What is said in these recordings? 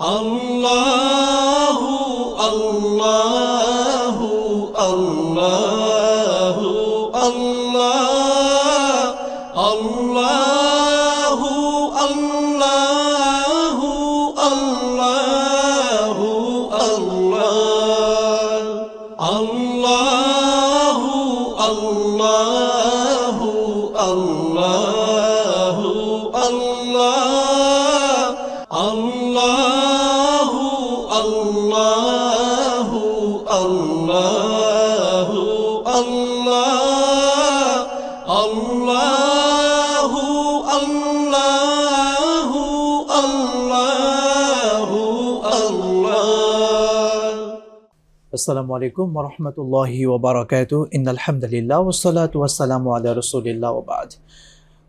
আল্লাহু আল্লাহু আল্লাহু আল্লাহু আল্লাহু, আল্লাহ। আসসালামু আলাইকুম রহমতুল্লাহি ওবরাকাত ইন আলহামদুলিল্লাহ ওসালাত ওয়াসালামু আলা রসুলিল্লাহ ওবাদ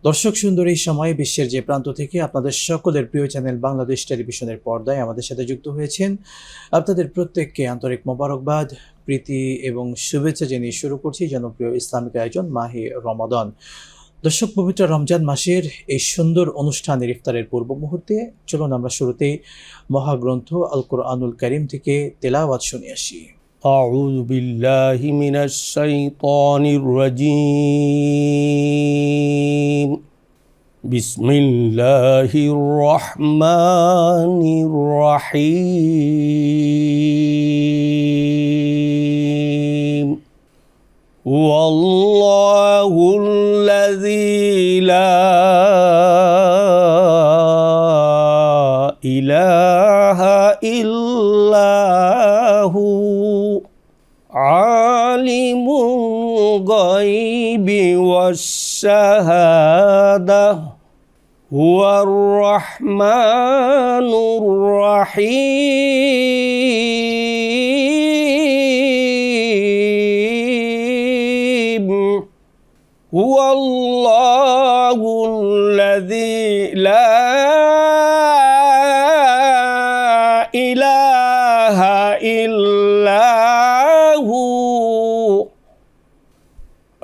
দর্শক সুন্দর, এই সময় বিশ্বের যে প্রান্ত থেকে আপনাদের সকলের প্রিয় চ্যানেল বাংলাদেশ টেলিভিশনের পর্দায় আমাদের সাথে যুক্ত হয়েছেন আপনাদের প্রত্যেককে আন্তরিক মোবারকবাদ, প্রীতি এবং শুভেচ্ছা জানিয়ে শুরু করছি জনপ্রিয় ইসলামিক আয়োজন মাহে রমাদন। দর্শক পবিত্র রমজান মাসের এই সুন্দর অনুষ্ঠানের ইফতারের পূর্ব মুহূর্তে চলুন আমরা শুরুতেই মহাগ্রন্থ আল কোরআনুল করিম থেকে তেলাওয়াত শুনে আসি أعوذ بالله من الشيطان الرجيم بسم الله الرحمن الرحيم هو الله الذي لا إله إلا هو. عالم الغيب والشهادة. هو الرحمن الرحيم. لا إله إلا هو.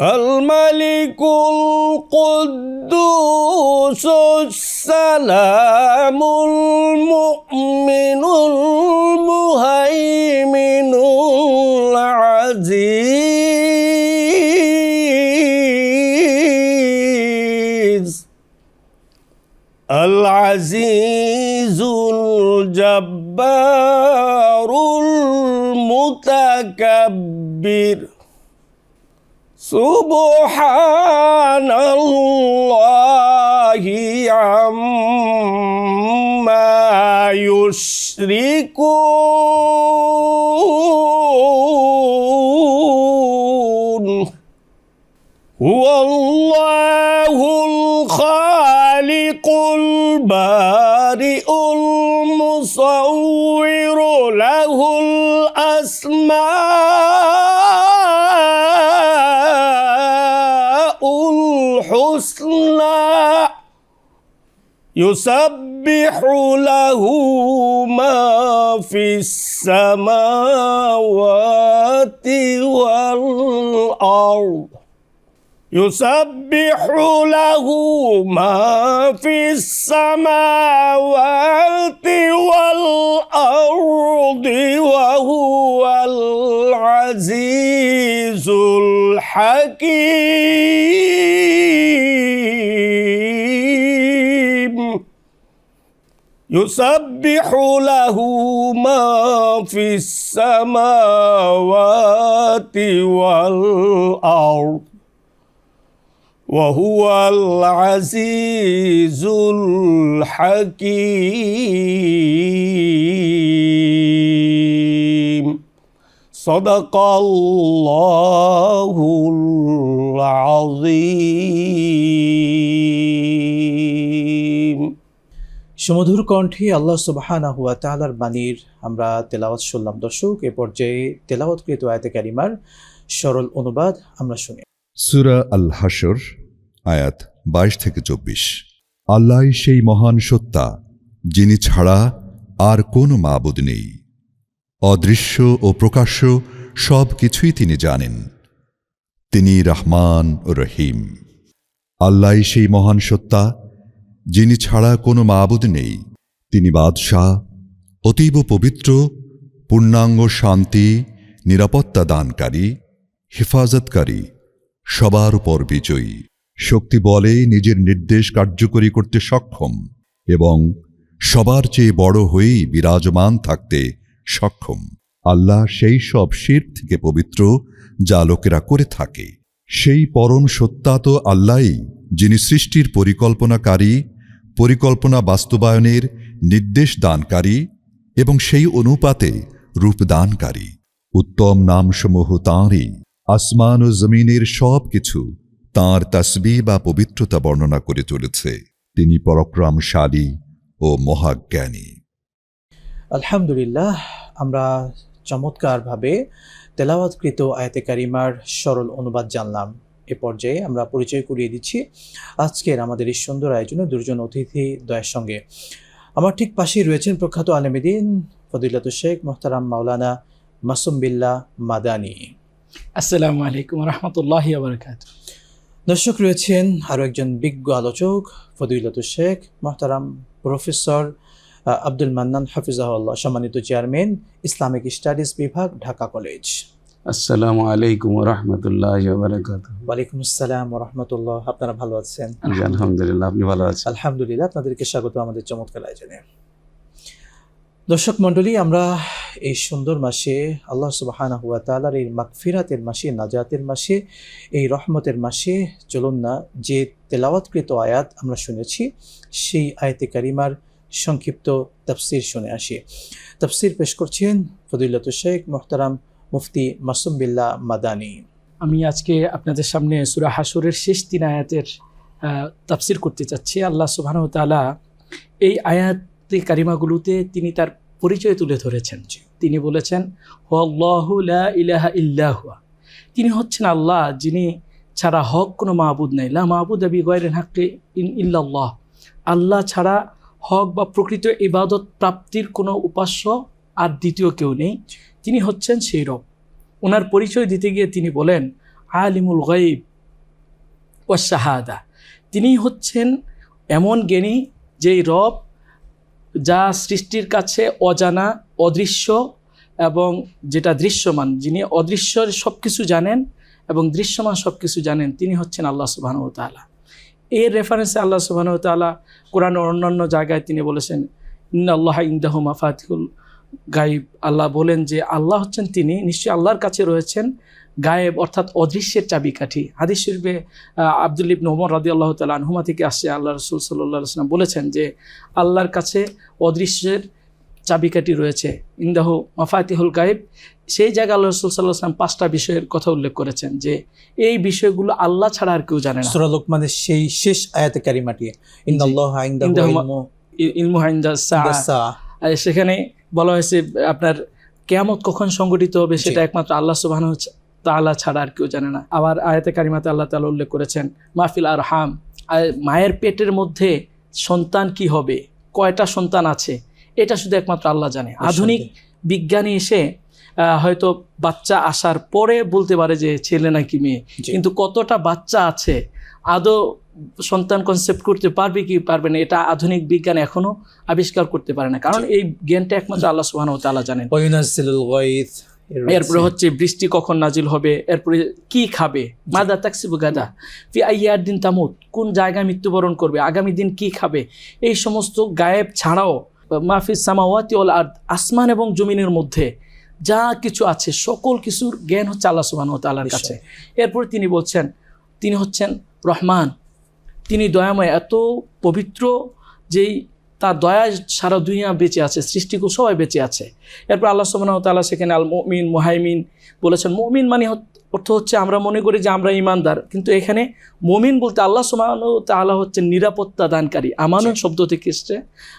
الملك القدوس السلام المؤمن المهيمن العزيز. العزيز الجبار المتكبر. سبحان الله عما يشركون. هو الله الخالق. البارئ المصور له الأسماء الحسنى يسبح له ما في السماوات والأرض. يسبح له ما في السماوات والأرض وهو العزيز الحكيم. يسبح له ما في السماوات والأرض وهو العزيز الحكيم صدق الله العظيم সুমধুর কণ্ঠে আল্লাহ সুবাহানা হুয়া তালার বাণীর আমরা তেলাওয়াত শুনলাম দর্শক এ পর্যায়ে তেলাওয়াতকৃত আয়তে কারিমার সরল অনুবাদ আমরা শুনি সুরা আল হাসর আয়াত বাইশ থেকে চব্বিশ। আল্লাহ সেই মহান সত্তা, যিনি ছাড়া আর কোনো মাবুদ নেই। অদৃশ্য ও প্রকাশ্য সব কিছুই তিনি জানেন। তিনি রহমান ও রহিম। আল্লাহ সেই মহান সত্তা, যিনি ছাড়া কোনো মাবুদ নেই। তিনি বাদশাহ, অতীব পবিত্র, পূর্ণাঙ্গ শান্তি, নিরাপত্তা দানকারী, হেফাজতকারী সবার উপর বিজয়ী। শক্তি বলে নিজের নির্দেশ কার্যকরী করতে সক্ষম এবং সবার চেয়ে বড় হয়েই বিরাজমান থাকতে সক্ষম। আল্লাহ সেই সব শির থেকে পবিত্র যা লোকেরা করে থাকে। সেই পরম সত্তা তো আল্লাহই, যিনি সৃষ্টির পরিকল্পনাকারী, পরিকল্পনা বাস্তবায়নের নির্দেশ দানকারী এবং সেই অনুপাতে রূপদানকারী উত্তম নামসমূহ তাঁরই। আসমান ও জমিনের সব কিছু তাঁর তসবি বা পবিত্রতা বর্ণনা করে চলেছে। তিনি পরাক্রমশালী ও মহাজ্ঞানী। আলহামদুলিল্লাহ, আমরা চমৎকারভাবে তেলাওয়াতকৃত আয়াতে কারিমার সরল অনুবাদ জানলাম। এ পর্যায়ে আমরা পরিচয় করিয়ে দিচ্ছি আজকের আমাদের এই সুন্দর আয়োজনে দুজন অতিথি দয়ের সঙ্গে। আমার ঠিক পাশেই রয়েছেন প্রখ্যাত আলমেদিন ফদিলত শেখ, মোহতারাম মাওলানা মাসুম বিল্লাহ মাদানী। আসসালামু আলাইকুম রহমতুল্লাহ বরকাত দর্শক রয়েছেন আরও একজন বিজ্ঞ আলোচক ফদিলত শেখ মোহতারাম প্রফেসর আব্দুল মান্নান হাফিজাহুল্লাহ সম্মানিত চেয়ারম্যান ইসলামিক স্টাডিজ বিভাগ ঢাকা কলেজ। আসসালামু আলাইকুম রহমতুল্লাহ ওয়ালাইকুম আসসালাম রহমতুল্লাহ। আপনারা ভালো আছেন? আলহামদুলিল্লাহ আপনি ভালো আছেন? আলহামদুলিল্লাহ আপনাদেরকে স্বাগত আমাদের চমৎকার আয়োজনে। দর্শক মণ্ডলী, আমরা এই সুন্দর মাসে আল্লাহ সুবাহানা হুয়া তালার এই মাকফিরাতের মাসে, নাজাতের মাসে, এই রহমতের মাসে চলুন না, যে তেলাওয়াতকৃত আয়াত আমরা শুনেছি, সেই আয়াতে কারিমার সংক্ষিপ্ত তফসির শুনে আসি। তফসির পেশ করছেন ফদিলত শেখ মোহতারাম মুফতি মাসুম বিল্লাহ মাদানী। আমি আজকে আপনাদের সামনে সুরা হাসুরের শেষ তিন আয়াতের তাফসির করতে চাচ্ছি। আল্লাহ সুবহানাহু ওয়া তাআলা এই আয়াতে কারিমাগুলোতে তিনি তার পরিচয় তুলে ধরেছেন। তিনি বলেছেন ইলাহা ইল্লা হুয়া। তিনি হচ্ছেন আল্লাহ, যিনি ছাড়া হক কোনো মাহবুদ নেই। লা মাহবুদ আবি গয়রেন হাক্কে ইন ইল্লাল্লাহ। আল্লাহ ছাড়া হক বা প্রকৃত ইবাদত প্রাপ্তির কোনো উপাস্য আর দ্বিতীয় কেউ নেই। তিনি হচ্ছেন সেই রব। ওনার পরিচয় দিতে গিয়ে তিনি বলেন, আলিমুল গাইব ও শাহাদা। তিনি হচ্ছেন এমন জ্ঞানী যেই রব যা সৃষ্টির কাছে অজানা, অদৃশ্য এবং যেটা দৃশ্যমান, যিনি অদৃশ্যের সব কিছু জানেন এবং দৃশ্যমান সব কিছু জানেন, তিনি হচ্ছেন আল্লাহ সুবাহন তালা এর রেফারেন্সে আল্লাহ সুবাহন তালা কোরআনের অন্যান্য জায়গায় তিনি বলেছেন আল্লাহ ইন্দাহ মাফাতিকুল গাইব আল্লাহ বলেন যে, আল্লাহ হচ্ছেন তিনি, নিশ্চয়ই আল্লাহর কাছে রয়েছেন গায়েব অর্থাৎ অদৃশ্যের চাবিকাঠি। হাদিস শরীফে আবদুল ইবন ওমর রাদি আল্লাহ তালা আনহুমা থেকে আসছে আল্লাহ রসুল সাল্লাহ সাল্লাম বলেছেন যে আল্লাহর কাছে অদৃশ্যের চাবিকাঠি রয়েছে। ইন্দাহ মাফাতিহুল গায়েব সেই জায়গায় আল্লাহ রসুল সাল্লাহ সাল্লাম পাঁচটা বিষয়ের কথা উল্লেখ করেছেন যে এই বিষয়গুলো আল্লাহ ছাড়া আর কেউ জানে না। সূরা লোকমানের সেই শেষ আয়াতে কারিমাটি ইন্দাল্লাহ ইনদাহু ইনদাহু ইলমু হাইন্দা সা দাসা আর সেখানে বলা হয়েছে আপনার কেয়ামত কখন সংগঠিত হবে সেটা একমাত্র আল্লাহ সুবাহ তাআলা ছাড়া আর কেউ জানে না। আবার আয়াতে কারিমাতে আল্লাহ তাআলা উল্লেখ করেছেন মাহফিল আর হাম মায়ের পেটের মধ্যে সন্তান কি হবে? কয়টা সন্তান আছে? এটা শুধু একমাত্র আল্লাহ জানে। আধুনিক বিজ্ঞানী এসে হয়তো বাচ্চা আসার পরে বলতে পারে যে ছেলে নাকি মেয়ে। কিন্তু কতটা বাচ্চা আছে আদৌ সন্তান কনসেপ্ট করতে পারবে কি পারবে না এটা আধুনিক বিজ্ঞান এখনও আবিষ্কার করতে পারে না। কারণ এই জ্ঞানটা একমাত্র আল্লাহ সুবহানাহু ওয়া তাআলা জানেন। এরপরে হচ্ছে বৃষ্টি কখন নাজিল হবে? এরপরে কি খাবে? মাদা তাকসিবু গাদা। ফি আইয়ার দিন তামুত। কোন জায়গায় মৃত্যুবরণ করবে? আগামী দিন কি খাবে? এই সমস্ত গায়েব ছাড়াও মাহফিজ সামাওয়াতি ওল আর আসমান এবং জমিনের মধ্যে যা কিছু আছে সকল কিছুর জ্ঞান হচ্ছে আল্লাহ সুবহানাহু ওয়া তাআলার কাছে। এরপরে তিনি বলছেন তিনি হচ্ছেন রহমান। তিনি দয়াময় এত পবিত্র যেই তার দয়া সারা দুনিয়া বেঁচে আছে সৃষ্টিকুল সবাই বেঁচে আছে। এরপর আল্লাহ ওয়া তাআলা সেখানে আল মুমিন মোহাইমিন বলেছেন মুমিন মানে অর্থ হচ্ছে আমরা মনে করি যে আমরা ইমানদার কিন্তু এখানে মুমিন বলতে আল্লাহ ওয়া তাআলা হচ্ছে নিরাপত্তা দানকারী। আমানুন শব্দ থেকে এসছে?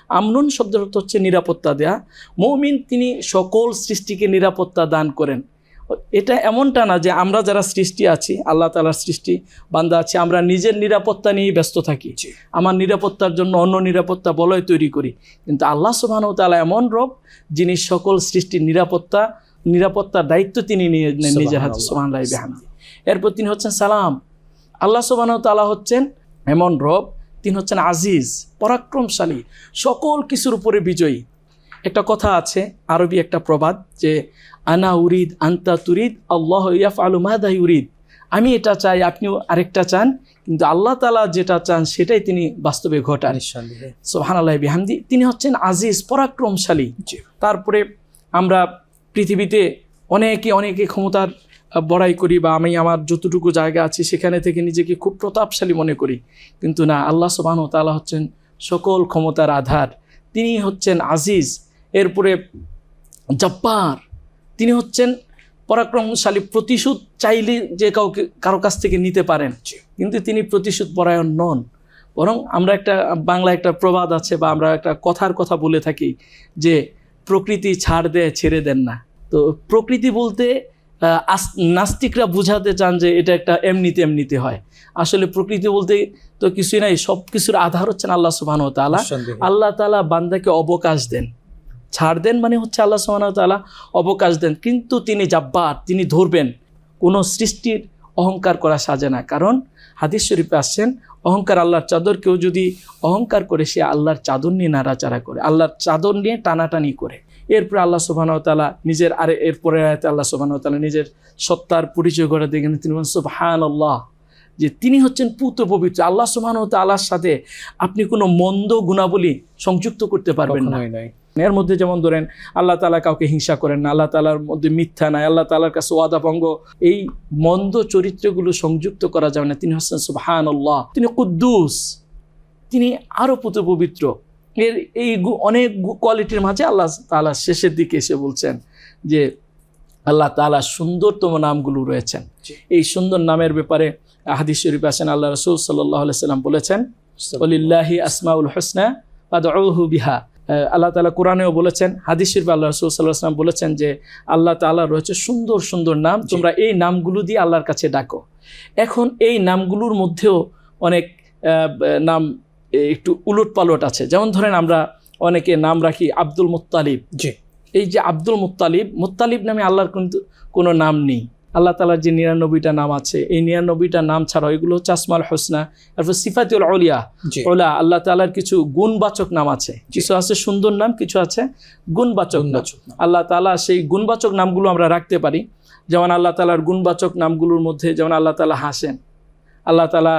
আমনুন শব্দের অর্থ হচ্ছে নিরাপত্তা দেয়া। মুমিন তিনি সকল সৃষ্টিকে নিরাপত্তা দান করেন। এটা এমনটা না যে আমরা যারা সৃষ্টি আছি আল্লাহ তালার সৃষ্টি বান্দা আছি আমরা নিজের নিরাপত্তা নিয়েই ব্যস্ত থাকি। আমার নিরাপত্তার জন্য অন্য নিরাপত্তা বলয় তৈরি করি। কিন্তু আল্লাহ সুবহানাহু ওয়া তাআলা এমন রব যিনি সকল সৃষ্টির নিরাপত্তা নিরাপত্তার দায়িত্ব তিনি নিয়ে নিজের হাতে। সুবহানাল্লাহি বিহামদি। এরপর তিনি হচ্ছেন সালাম। আল্লাহ সুবহানাহু ওয়া তাআলা হচ্ছেন এমন রব তিনি হচ্ছেন আজিজ পরাক্রমশালী সকল কিছুর উপরে বিজয়ী। একটা কথা আছে আরবি একটা প্রবাদ যে আনা উরিদ আন্তা তুরিদ আল্লাহ ইয়াফ আলু মাদা ইউরিদ। আমি এটা চাই আপনিও আরেকটা চান কিন্তু আল্লাহ তালা যেটা চান সেটাই তিনি বাস্তবে ঘটান। নিঃসন্দেহে সোহান আল্লাহ বিহামদি তিনি হচ্ছেন আজিজ পরাক্রমশালী। তারপরে আমরা পৃথিবীতে অনেকে অনেকে ক্ষমতার বড়াই করি বা আমি আমার যতটুকু জায়গা আছে সেখানে থেকে নিজেকে খুব প্রতাপশালী মনে করি। কিন্তু না আল্লাহ সুবাহ তাআলা হচ্ছেন সকল ক্ষমতার আধার। তিনি হচ্ছেন আজিজ এরপরে জব্বার তিনি হচ্ছেন পরাক্রমশালী প্রতিশোধ চাইলে যে কাউকে কারও কাছ থেকে নিতে পারেন। কিন্তু তিনি প্রতিশোধ পরায়ণ নন। বরং আমরা একটা বাংলা একটা প্রবাদ আছে বা আমরা একটা কথার কথা বলে থাকি যে প্রকৃতি ছাড় দেয় ছেড়ে দেন না। তো প্রকৃতি বলতে নাস্তিকরা বুঝাতে চান যে এটা একটা এমনিতে এমনিতে হয়। আসলে প্রকৃতি বলতে তো কিছুই নাই সব কিছুর আধার হচ্ছেন আল্লাহ সুবাহ তালা আল্লাহ তালা বান্দাকে অবকাশ দেন। ছাড় দেন মানে হচ্ছে আল্লাহ সুবাহ তালা অবকাশ দেন। কিন্তু তিনি জাব্বার, তিনি ধরবেন। কোনো সৃষ্টির অহংকার করা সাজে না। কারণ হাদিস শরীফে আসছেন, অহংকার আল্লাহর চাদর, কেউ যদি অহংকার করে, সে আল্লাহর চাদর নিয়ে নাড়াচাড়া করে, আল্লাহর চাদর নিয়ে টানাটানি করে। এরপরে আল্লাহ সুবাহ তালা নিজের আরে এরপরে আল্লাহ সুবাহ তালা নিজের সত্তার পরিচয় করে দেখেন তিনি বলেন সুবহান আল্লাহ যে তিনি হচ্ছেন পুত্র পবিত্র। আল্লাহ সুবাহ তাল্লাহর সাথে আপনি কোনো মন্দ গুণাবলী সংযুক্ত করতে পারবেন না। এর মধ্যে যেমন ধরেন আল্লাহ তালা কাউকে হিংসা করেন না আল্লাহ তালার মধ্যে মিথ্যা নাই আল্লাহ তালার কাছে ওয়াদা ভঙ্গ এই মন্দ চরিত্রগুলো সংযুক্ত করা যাবে না। তিনি হচ্ছেন সুবহান আল্লাহ তিনি কুদ্দুস তিনি আরও পুত্র পবিত্র। এর এই অনেক কোয়ালিটির মাঝে আল্লাহ তালা শেষের দিকে এসে বলছেন যে আল্লাহ তালা সুন্দরতম নামগুলো রয়েছেন। এই সুন্দর নামের ব্যাপারে হাদিস শরীফ আছেন আল্লাহ রসুল সাল্লাহ সাল্লাম বলেছেন ওলিল্লাহি আসমাউল হোসনা ফাদউহু বিহা। আল্লাহ তালা কোরআনেও বলেছেন হাদিস শরীফে আল্লাহ রাসূল আলাইহি বলেছেন যে আল্লাহ তাআলা রয়েছে সুন্দর সুন্দর নাম। তোমরা এই নামগুলো দিয়ে আল্লাহর কাছে ডাকো। এখন এই নামগুলোর মধ্যেও অনেক নাম একটু উলট পালট আছে। যেমন ধরেন আমরা অনেকে নাম রাখি আব্দুল মুত্তালিব। জি। এই যে আব্দুল মুত্তালিব মুত্তালিব নামে আল্লাহর কিন্তু কোনো নাম নেই। আল্লাহ তালার যে নিরানব্বইটা নাম আছে এই নিরানব্বইটা নাম ছাড়া এগুলো হচ্ছে আসমাল হোসনা তারপর সিফাতুল অলিয়া ওলা আল্লাহ তালার কিছু গুণবাচক নাম আছে। কিছু আছে সুন্দর নাম কিছু আছে গুণবাচক নাম। আল্লাহ তালা সেই গুণবাচক নামগুলো আমরা রাখতে পারি। যেমন আল্লাহ তালার গুণবাচক নামগুলোর মধ্যে যেমন আল্লাহ তালা হাসেন আল্লাহ তালা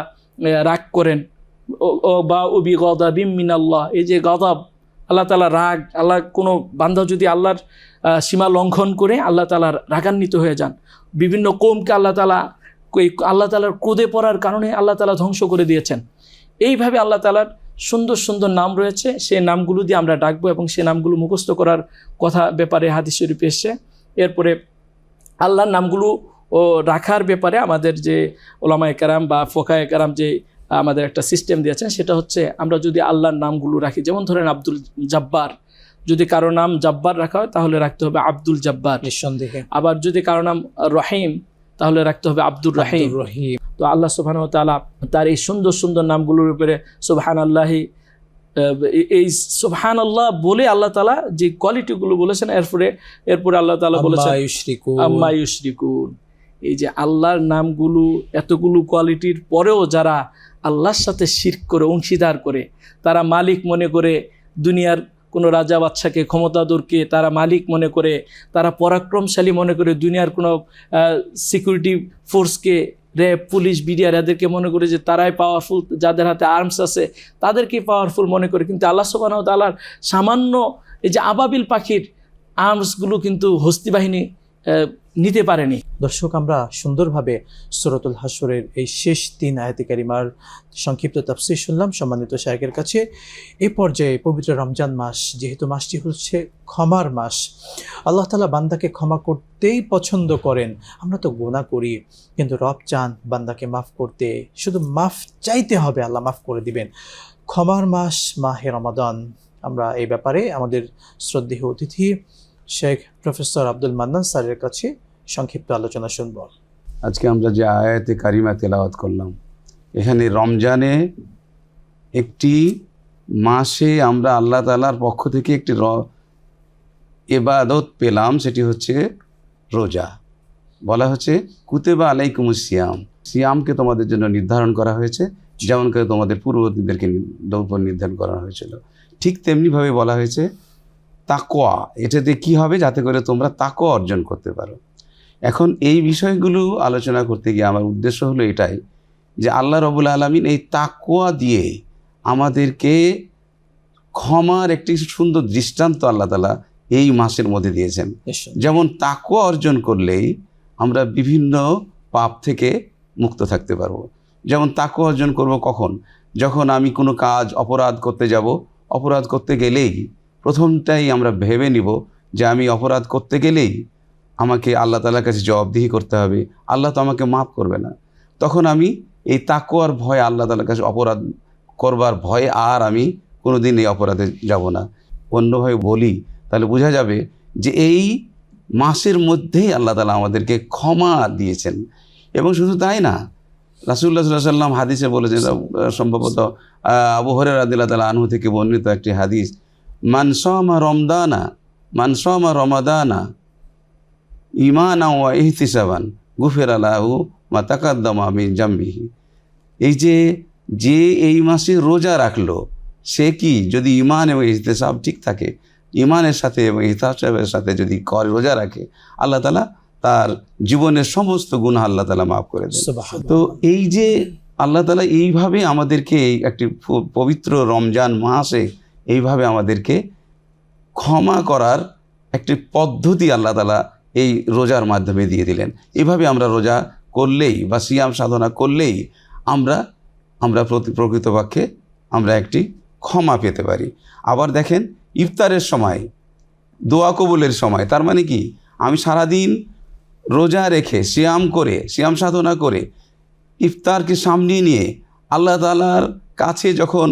রাগ করেন। ও- ও বা উবি গদাবিম মিনাল্লাহ এই যে গদাব আল্লাহ তালা রাগ আল্লাহ কোনো বান্ধব যদি আল্লাহর সীমা লঙ্ঘন করে আল্লাহ তালার রাগান্বিত হয়ে যান বিভিন্ন কোমকে আল্লাহ তালা এই আল্লাহ তালার ক্রোধে পড়ার কারণে আল্লাহ তালা ধ্বংস করে দিয়েছেন। এইভাবে আল্লাহ তালার সুন্দর সুন্দর নাম রয়েছে, সেই নামগুলো দিয়ে আমরা ডাকবো এবং সেই নামগুলো মুখস্থ করার কথা ব্যাপারে হাদিস শরীফ এসছে। এরপরে আল্লাহর নামগুলো ও রাখার ব্যাপারে আমাদের যে ওলামায় কারাম বা ফোকায় কারাম যে আমাদের একটা সিস্টেম দিয়েছেন, সেটা হচ্ছে আমরা যদি আল্লাহর নামগুলো রাখি, যেমন ধরেন আব্দুল জাব্বার যদি কারও নাম জাব্বার রাখা হয় তাহলে রাখতে হবে আব্দুল জাব্বার। নিঃসন্দেহে। আবার যদি কারও নাম রহিম তাহলে রাখতে হবে আব্দুর রহিম। রহিম। তো আল্লাহ তাআলা তার এই সুন্দর সুন্দর নামগুলোর উপরে সুবহান আল্লাহি এই সুবহান আল্লাহ বলে আল্লাহ তালা যে কোয়ালিটিগুলো বলেছেন এরপরে এরপরে আল্লাহ তালা বলেছেন আম্মা ইউশরিকুন। এই যে আল্লাহর নামগুলো এতগুলো কোয়ালিটির পরেও যারা আল্লাহর সাথে শিরক করে অংশীদার করে তারা মালিক মনে করে দুনিয়ার কোনো রাজা বাচ্চাকে ক্ষমতাদরকে তারা মালিক মনে করে, তারা পরাক্রমশালী মনে করে, দুনিয়ার কোনো সিকিউরিটি ফোর্সকে র্যাব পুলিশ বিডিআর এদেরকে মনে করে যে তারাই পাওয়ারফুল যাদের হাতে আর্মস আছে, তাদেরকেই পাওয়ারফুল মনে করে। কিন্তু আল্লাহ সুবহানাহু তালার সামান্য এই যে আবাবিল পাখির আর্মসগুলো কিন্তু হস্তি বাহিনী নিতে পারেনি। দর্শক, আমরা সুন্দরভাবে সুরতুল হাসরের এই শেষ তিন আয়াতি কারিমার সংক্ষিপ্ত তাফসির শুনলাম। সম্মানিত শায়কের কাছে এ পর্যায়ে পবিত্র রমজান মাস, যেহেতু মাসটি হচ্ছে ক্ষমার মাস, আল্লাহ তালা বান্দাকে ক্ষমা করতেই পছন্দ করেন। আমরা তো গোনা করি, কিন্তু রব চান বান্দাকে মাফ করতে। শুধু মাফ চাইতে হবে, আল্লাহ মাফ করে দিবেন। ক্ষমার মাস, মাহে রমাদান। আমরা এই ব্যাপারে আমাদের শ্রদ্ধেয় অতিথি শেখ প্রফেসর আব্দুল মান্নান স্যারের কাছে সংক্ষিপ্ত আলোচনা শুনব। আজকে আমরা যে আয়াতে কারিমা তেলাওয়াত করলাম, এখানে রমজানে একটি মাসে আমরা আল্লাহ তালার পক্ষ থেকে একটি র এবাদত পেলাম, সেটি হচ্ছে রোজা। বলা হচ্ছে, কুতেবা আলাইকুম সিয়াম। সিয়ামকে তোমাদের জন্য নির্ধারণ করা হয়েছে, যেমন করে তোমাদের পূর্ববর্তীদেরকে উপর নির্ধারণ করা হয়েছিল। ঠিক তেমনিভাবে বলা হয়েছে তাকোয়া এটাতে কি হবে? যাতে করে তোমরা তাকোয়া অর্জন করতে পারো। এখন এই বিষয়গুলো আলোচনা করতে গিয়ে আমার উদ্দেশ্য হলো এটাই যে আল্লাহ রবুল আলমিন এই তাকোয়া দিয়ে আমাদেরকে ক্ষমার একটি সুন্দর দৃষ্টান্ত আল্লাহ তালা এই মাসের মধ্যে দিয়েছেন। যেমন তাকুয়া অর্জন করলেই আমরা বিভিন্ন পাপ থেকে মুক্ত থাকতে পারব। যেমন তাকুয়া অর্জন করব কখন? যখন আমি কোনো কাজ অপরাধ করতে যাব অপরাধ করতে গেলেই প্রথমটাই আমরা ভেবে নিব যে আমি অপরাধ করতে গেলেই আমাকে আল্লাহ তালার কাছে জবাবদিহি করতে হবে। আল্লাহ তো আমাকে মাফ করবে না। তখন আমি এই তাকুয়ার ভয় আল্লাহ তালার কাছে অপরাধ করবার ভয়ে আর আমি কোনো দিন এই অপরাধে যাব না। অন্যভাবে বলি, তাহলে বোঝা যাবে যে এই মাসের মধ্যেই আল্লাহ তালা আমাদেরকে ক্ষমা দিয়েছেন। এবং শুধু তাই না রাসুল্লাহ সাল্লাম হাদিসে বলেছেন, সম্ভবত আবু হরে রাদিল্লা তালা আনহু থেকে বর্ণিত একটি হাদিস মানসমা রমদানা মানসমা রমাদানা ইমানা ওয়া ইহতিসাবান গুফের আলাহু মা তাকাদ্দমা মিন জাম্বিহি এই যে যে এই মাসে রোজা রাখল সে কি যদি ইমান এবং ইহতেসাব ঠিক থাকে ইমানের সাথে এবং ইহতাসের সাথে যদি কর রোজা রাখে আল্লাহ তালা তার জীবনের সমস্ত গুণ আল্লাহ তালা মাফ করে দেন। তো এই যে আল্লাহ তালা এইভাবে আমাদেরকে এই একটি পবিত্র রমজান মাসে এইভাবে আমাদেরকে ক্ষমা করার একটি পদ্ধতি আল্লাহ তালা এই রোজার মাধ্যমে দিয়ে দিলেন। এভাবে আমরা রোজা করলেই বা সিয়াম সাধনা করলেই আমরা আমরা প্রকৃতপক্ষে আমরা একটি ক্ষমা পেতে পারি। আবার দেখেন, ইফতারের সময়, দোয়া কবুলের সময়, তার মানে কি? আমি সারাদিন রোজা রেখে সিয়াম করে, সিয়াম সাধনা করে ইফতারকে সামনে নিয়ে আল্লাহ তালার কাছে যখন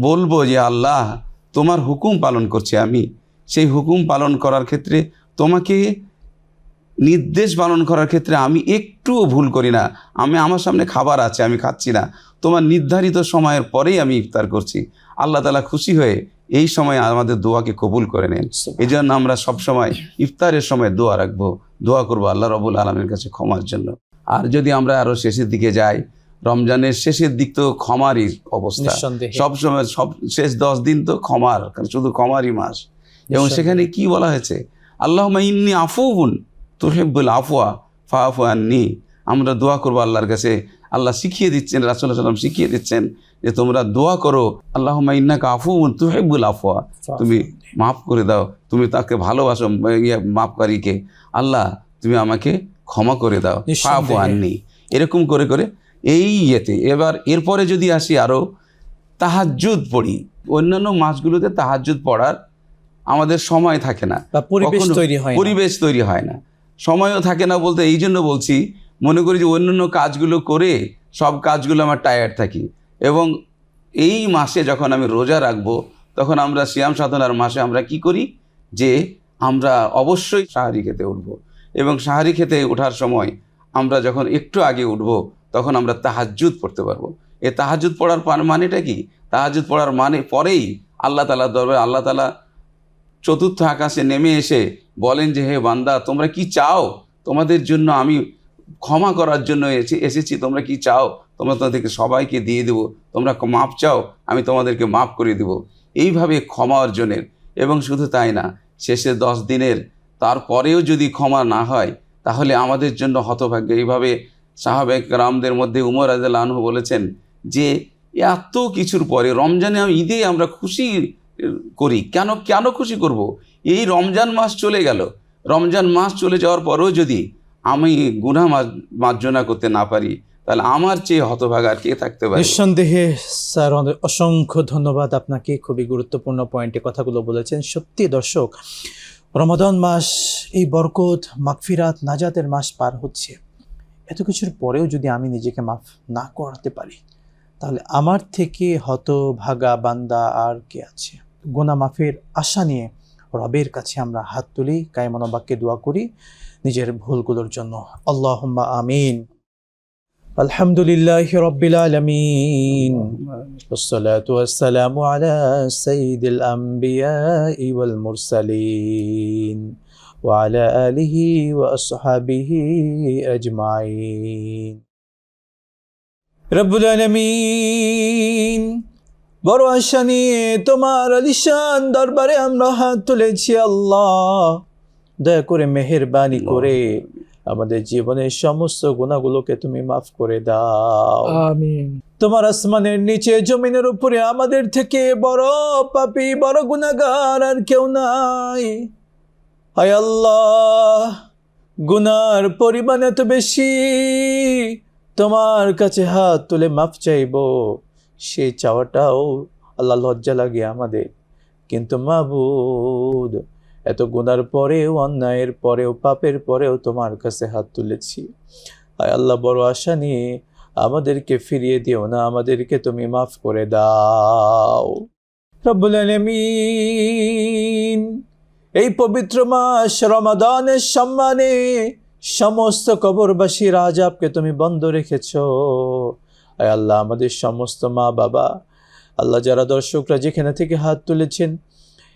বলব যে, আল্লাহ তোমার হুকুম পালন করছি আমি। সেই হুকুম পালন করার ক্ষেত্রে তোমাকে নির্দেশ পালন করার ক্ষেত্রে আমি একটুও ভুল করি না। আমি আমার সামনে খাবার আছে আমি খাচ্ছি না। তোমার নির্ধারিত সময়ের পরেই আমি ইফতার করছি। আল্লাহ তালা খুশি হয়ে এই সময় আমাদের দোয়াকে কবুল করে নেন। এই জন্য আমরা সবসময় ইফতারের সময় দোয়া রাখব। দোয়া করব আল্লাহ রবুল আলমের কাছে ক্ষমার জন্য। আর যদি আমরা আরও শেষের দিকে যাই রমজানের শেষের দিক তো ক্ষমারই অবস্থা। নিঃসন্দেহে। সব সময় সব শেষ দশ দিন তো ক্ষমার কারণ শুধু ক্ষমারই মাস। এবং সেখানে কি বলা হয়েছে? আল্লাহ ইন্নি আফুন তোহেব্বুল আফওয়া ফাফু আননি। আমরা দোয়া করব আল্লাহর কাছে। আল্লাহ শিখিয়ে দিচ্ছেন রাসুল্লাহ সাল্লাম শিখিয়ে দিচ্ছেন যে তোমরা দোয়া করো আল্লাহ ইন্নাকা আফুন তুহেব্বুল আফওয়া। তুমি মাফ করে দাও তুমি তাকে ভালোবাসো ইয়ে মাফকারীকে। আল্লাহ তুমি আমাকে ক্ষমা করে দাও। নিঃসন্দেহে। ফাফু আননি। এরকম করে করে এই ইয়েতে। এবার এরপরে যদি আসি আরও তাহাজ্জুদ পড়ি। অন্যান্য মাসগুলোতে তাহাজ্জুদ পড়ার আমাদের সময় থাকে না। পরিবেশ তৈরি হয় না। পরিবেশ তৈরি হয় না। সময়ও থাকে না বলতে এই জন্য বলছি মনে করি যে অন্যান্য কাজগুলো করে সব কাজগুলো আমার টায়ার্ড থাকি। এবং এই মাসে যখন আমি রোজা রাখব তখন আমরা সিয়াম সাধনার মাসে আমরা কি করি? যে আমরা অবশ্যই সাহারি খেতে উঠবো। এবং সাহারি খেতে ওঠার সময় আমরা যখন একটু আগে উঠবো তখন আমরা তাহাজ্জুদ পড়তে পারব। এ তাহাজ্জুদ পড়ার মানেটা কি? তাহাজ্জুদ পড়ার মানে পরেই আল্লাহ তালা দরবার আল্লাহ তালা চতুর্থ আকাশে নেমে এসে বলেন যে, হে বান্দা, তোমরা কি চাও? তোমাদের জন্য আমি ক্ষমা করার জন্য এসে, এসেছি। তোমরা কি চাও? তোমরা তাদেরকে সবাইকে দিয়ে দেবো। তোমরা মাপ চাও? আমি তোমাদেরকে মাফ করে দেব। এইভাবে ক্ষমা অর্জনের। এবং শুধু তাই না, শেষে দশ দিনের, তারপরেও যদি ক্ষমা না হয়, তাহলে আমাদের জন্য হতভাগ্য। এইভাবে সাহাবেক রামদের মধ্যে উমর আজাল আনহু বলেছেন যে, এত কিছুর পরে রমজানে আমি ঈদে আমরা খুশি করি। কেন কেন খুশি করব? এই রমজান মাস চলে গেল। রমজান মাস চলে যাওয়ার পরেও যদি আমি গুনা মার্জনা করতে না পারি, তাহলে আমার চেয়ে হতভাগা আর কে থাকতে পারে? নিঃসন্দেহে স্যার অসংখ্য ধন্যবাদ আপনাকে। খুবই গুরুত্বপূর্ণ পয়েন্টে কথাগুলো বলেছেন। সত্যি দর্শক, রমাদান মাস এই বরকত, মাগফিরাত, নাজাতের মাস পার হচ্ছে। এত কিছুর পরেও যদি আমি নিজেকে মাফ না করাতে পারি তাহলে আমার থেকে হতভাগা বান্দা আর কে আছে গোনা মাফের আশা নিয়ে রবের কাছে আমরা হাত তুলি কায়মনোবাক্যে দোয়া করি নিজের ভুলগুলোর জন্য আল্লাহ আমিন الحمد لله رب العالمين والصلاة والسلام على سيد الأنبياء والمرسلين وعلى آله وأصحابه أجمعين رب العالمين বড় আশা নিয়ে তোমার আলিশান দরবারে আমরা হাত তুলেছি আল্লাহ দয়া করে মেহেরবানি করে আমাদের জীবনের সমস্ত গুণাগুলোকে তুমি মাফ করে দাও আমিন তোমার আসমানের নিচে জমিনের উপরে আমাদের থেকে বড় পাপি বড় গুনাগার আর কেউ নাই হায় আল্লাহ, গুনার পরিমাণ এত বেশি। তোমার কাছে হাত তুলে মাফ চাইব সেই চাওয়াটাও আল্লাহ লজ্জা লাগে আমাদের। কিন্তু মাবুদ, এত গুনার পরেও, অন্যায়ের পরেও, পাপের পরেও তোমার কাছে হাত তুলেছি। আয় আল্লাহ, বড় আশা নিয়ে আমাদেরকে ফিরিয়ে দিও না, আমাদেরকে তুমি মাফ করে দাও। রব্বুল আলামিন এই পবিত্র মাস রমাদানের সম্মানে সমস্ত কবরবাসীর আজাবকে তুমি বন্ধ রেখেছ। আয় আল্লাহ আমাদের সমস্ত মা বাবা আল্লাহ যারা দর্শকরা যেখানে থেকে হাত তুলেছেন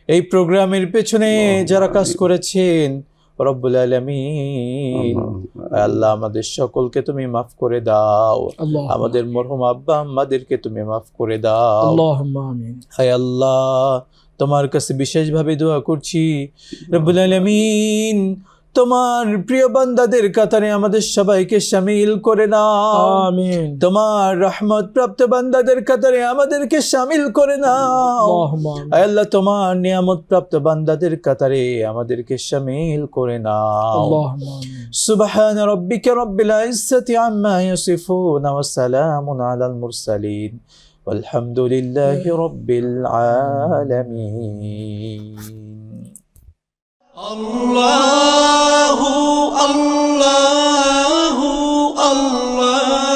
এই প্রোগ্রামের পেছনে যারা কাজ করেছেন রব্বুল আলামিন। আল্লাহ আমাদের সকলকে তুমি মাফ করে দাও। আমাদের মরহুম আব্বা আম্মাদেরকে তুমি মাফ করে দাও। আল্লাহ তোমার কাছে বিশেষভাবে দোয়া করছি। রব্বুল আলমিন তোমার প্রিয় বান্দাদের কাতারে আমাদের সবাইকে সামিল করে নাও। তোমার রহমত প্রাপ্ত বান্দাদের কাতারে আমাদেরকে সামিল করে নাও। আল্লাহ তোমার নিয়ামত প্রাপ্ত বান্দাদের কাতারে আমাদেরকে সামিল করে নাও। সুবাহান রব্বিকে রব্বিল ইজ্জতি আম্মা ইয়াসিফুন আলাল মুরসালিন। والحمد لله رب العالمين. الله الله الله.